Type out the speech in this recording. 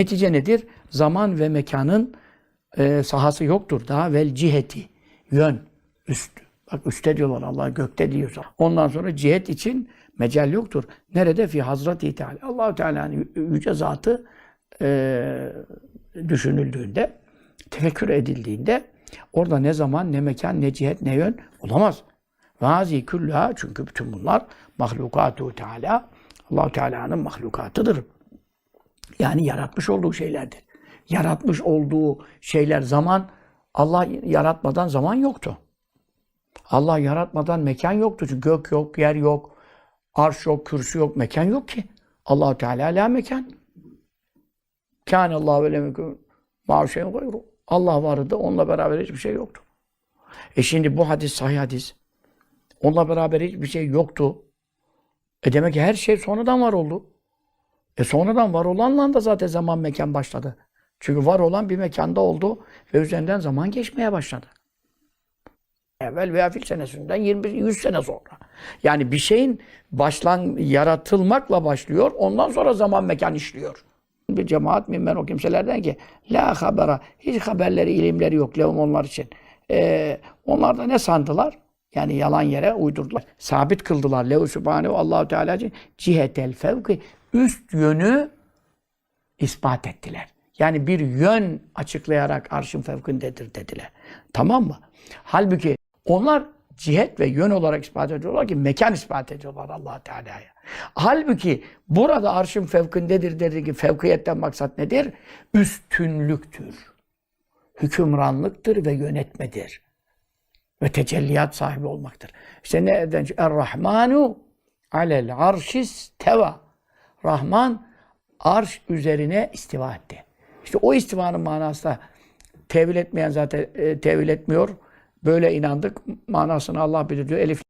Netice nedir? Zaman ve mekanın e, sahası yoktur. Daha vel ciheti. Yön. Üst. Bak üstte diyorlar Allah gökte diyorsa. Ondan sonra cihet için mecal yoktur. Nerede? Fi Hazreti Teala. Allahu Teala'nın yüce zatı e, düşünüldüğünde, tefekkür edildiğinde orada ne zaman, ne mekan, ne cihet, ne yön olamaz. Vazi külla çünkü bütün bunlar mahlukatu Teala Allahu Teala'nın mahlukatıdır. Yani yaratmış olduğu şeylerdir. Yaratmış olduğu şeyler zaman Allah yaratmadan zaman yoktu. Allah yaratmadan mekan yoktu. Çünkü gök yok, yer yok, arş yok, kürsü yok, mekan yok ki. Allahu Teala la mekan. Kâne Allah ve lemekûn ma'şeyn gayru. Allah vardı, onunla beraber hiçbir şey yoktu. E şimdi bu hadis sahih hadis. Onunla beraber hiçbir şey yoktu. E demek ki her şey sonradan var oldu. E sonradan var olanla da zaten zaman mekan başladı. Çünkü var olan bir mekanda oldu ve üzerinden zaman geçmeye başladı. Evvel veya fil senesinden 20 100 sene sonra. Yani bir şeyin başlan yaratılmakla başlıyor. Ondan sonra zaman mekan işliyor. Bir cemaat minben o kimselerden ki la habera hiç haberleri, ilimleri yok lehum onlar için. Ee, onlar da ne sandılar? Yani yalan yere uydurdular. Sabit kıldılar. Lehu Sübhanehu Allahu Teala cihetel fevki üst yönü ispat ettiler. Yani bir yön açıklayarak arşın fevkindedir dediler. Tamam mı? Halbuki onlar cihet ve yön olarak ispat ediyorlar ki mekan ispat ediyorlar allah Teala'ya. Halbuki burada arşın fevkindedir dedi ki fevkiyetten maksat nedir? Üstünlüktür. Hükümranlıktır ve yönetmedir. Ve tecelliyat sahibi olmaktır. İşte nereden? Er-Rahmanu alel arşis teva. Rahman arş üzerine istiva etti. İşte o istivanın manası da tevil etmeyen zaten e, tevil etmiyor. Böyle inandık. Manasını Allah bilir diyor. Elif